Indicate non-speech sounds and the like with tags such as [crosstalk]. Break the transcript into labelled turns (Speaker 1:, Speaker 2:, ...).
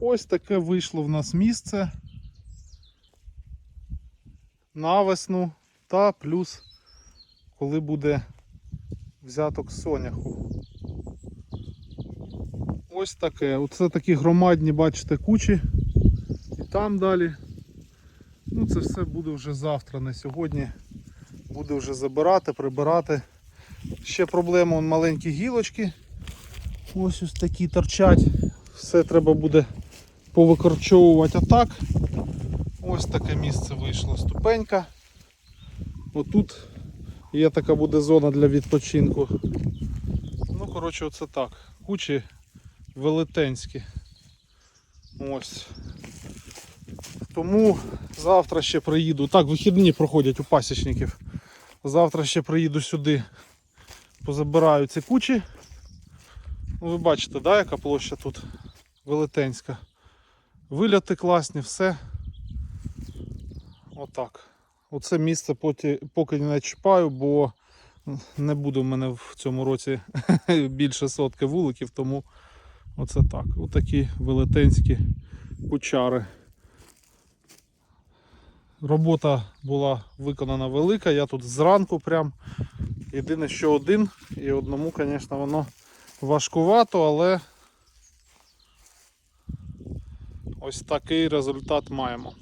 Speaker 1: Ось таке вийшло в нас місце на весну та плюс, коли буде взяток соняху. Ось таке. Оце такі громадні, бачите, кучі. І там далі. Ну, це все буде вже завтра, не сьогодні. Буде вже забирати, прибирати. Ще проблема маленькі гілочки. Ось ось такі торчать. Все треба буде повикорчовувати отак. Ось таке місце вийшло ступенька. Отут є така буде зона для відпочинку. Ну, коротше, оце так. Кучі велетенські. Ось. Тому завтра ще приїду. Так, вихідні проходять у пасічників. Завтра ще приїду сюди, позабираю ці кучі. Ну, ви бачите, да, яка площа тут велетенська. Виляти класні, все. Отак. Оце місце поки, не чіпаю, бо не буде в мене в цьому році [laughs] більше сотки вуликів, тому оце так. Отакі велетенські кучари. Робота була виконана велика, я тут зранку прям. Єдине, що один, і одному, звісно, воно важкувато, але ось такий результат маємо.